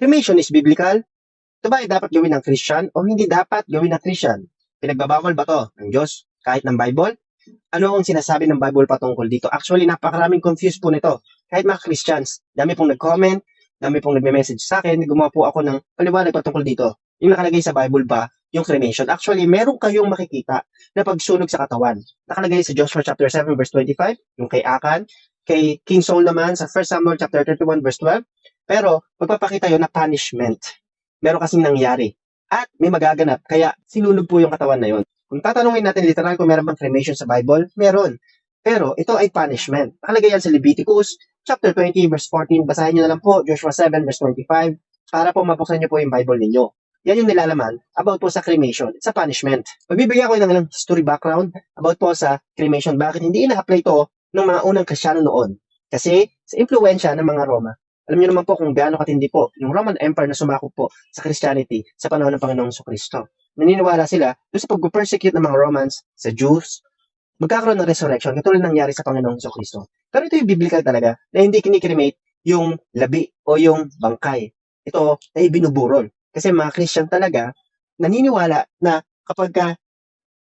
cremation is biblical? Ito ba ay dapat gawin ng Christian o hindi dapat gawin ng Christian? Pinagbabawal ba to ng Diyos kahit ng Bible? Ano ang sinasabi ng Bible patungkol dito? Actually, napakaraming confused po nito. Kahit mga Christians, dami pong nag-comment, dami pong nagme-message sa akin, gumawa po ako ng paliwanag patungkol dito. Yung nakalagay sa Bible ba, yung cremation. Actually, meron kayong makikita na pagsunog sa katawan. Nakalagay sa Joshua chapter 7 verse 25, yung kay Akan, kay King Saul naman sa 1 Samuel chapter 31 verse 12. Pero magpapakita yun na punishment. Meron kasing nangyari. At may magaganap, kaya sinunog po yung katawan na yun. Kung tatanungin natin literal kung meron bang cremation sa Bible, meron. Pero ito ay punishment. Nakalagay yan sa Leviticus chapter 20 verse 14. Basahin nyo na lang po Joshua 7 verse 25 para po mabuksan nyo po yung Bible ninyo. Yan yung nilalaman about po sa cremation. It's a punishment. Magbibigay ako ng history background about po sa cremation. Bakit hindi ina-apply to ng mga unang Kristiyano noon? Kasi sa impluensya ng mga Roma, alam niyo naman po kung gaano katindi po yung Roman Empire na sumakop po sa Christianity sa panahon ng Panginoong Kristo. Naniniwala sila doon sa pag-persecute ng mga Romans, sa Jews, magkakaroon ng resurrection katulad nangyari sa Panginoong Kristo. Pero ito yung biblical talaga na hindi kinikremate yung labi o yung bangkay. Ito ay binuburol. Kasi mga Christian talaga, naniniwala na kapag ka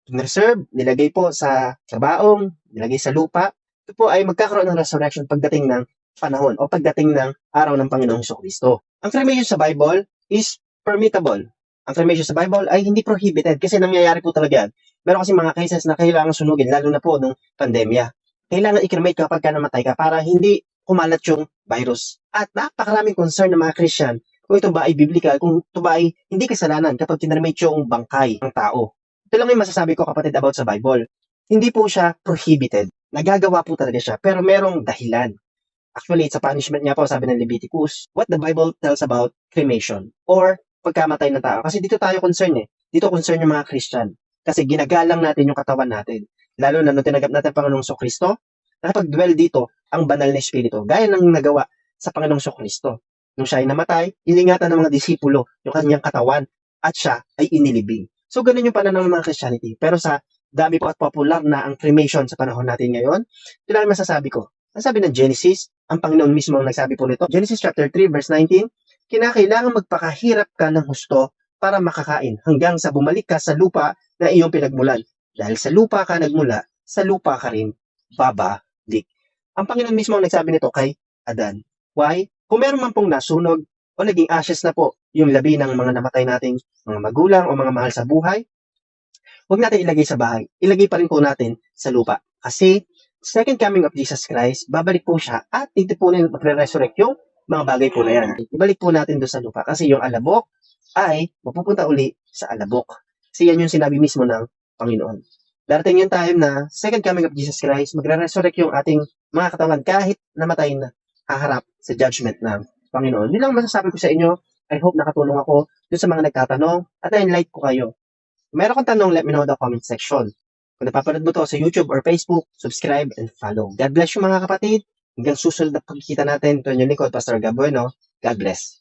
reserve, nilagay po sa, sa baong, nilagay sa lupa, ito po ay magkakaroon ng resurrection pagdating ng panahon o pagdating ng araw ng Panginoong Kristo. Ang cremation sa Bible is permittable. Ang cremation sa Bible ay hindi prohibited kasi nangyayari po talaga yan. Meron kasi mga cases na kailangan sunugin, lalo na po nung pandemya. Kailangan i-cremate kapag ka namatay ka para hindi kumalat yung virus. At napakaraming concern ng mga Christian kung ito ba ay biblical, kung ito ba ay hindi kasalanan kapag kinremate yung bangkay ng tao. Ito lang yung masasabi ko kapatid about sa Bible. Hindi po siya prohibited. Nagagawa po talaga siya, pero merong dahilan. Actually, it's a punishment niya po, sabi ng Leviticus, what the Bible tells about cremation or pagkamatay ng tao. Kasi dito tayo concern eh. Dito concern yung mga Christian. Kasi ginagalang natin yung katawan natin. Lalo na nung tinagap natin Panginoong So Kristo, nakapag-dwell dito ang banal na Espiritu. Gaya ng nagawa sa Panginoong So Kristo. Nung siya ay namatay, iningatan ng mga disipulo yung kanyang katawan at siya ay inilibing. So ganun yung pananaw ng mga Christianity. Pero sa dami po at popular na ang cremation sa panahon natin ngayon, ito lang masasabi ko. Ang sabi ng Genesis, ang Panginoon mismo ang nagsabi po nito. Genesis chapter 3 verse 19, kinakailangan magpakahirap ka ng husto para makakain hanggang sa bumalik ka sa lupa na iyong pinagmulan. Dahil sa lupa ka nagmula, sa lupa ka rin babalik. Ang Panginoon mismo ang nagsabi nito kay Adan. Why? Kung meron man pong nasunog o naging ashes na po yung labi ng mga namatay nating mga magulang o mga mahal sa buhay, huwag natin ilagay sa bahay. Ilagay pa rin po natin sa lupa. Kasi second coming of Jesus Christ, babalik po siya at po na magre-resurrect yung mga bagay po na yan. Ibalik po natin doon sa lupa kasi yung alabok ay mapupunta uli sa alabok. Kasi yan yung sinabi mismo ng Panginoon. Darating yung time na second coming of Jesus Christ, magre-resurrect yung ating mga katawan kahit namatay na haharap sa judgment ng Panginoon. Yun lang masasabi ko sa inyo. I hope nakatulong ako dun sa mga nagtatanong at na-enlight ko kayo. Meron kang tanong, let me know in the comment section. Kung napapanood mo to sa YouTube or Facebook, subscribe and follow. God bless you mga kapatid. Hanggang susunod na pagkikita natin. Ito yung lingkod, Pastor Gabueno. God bless.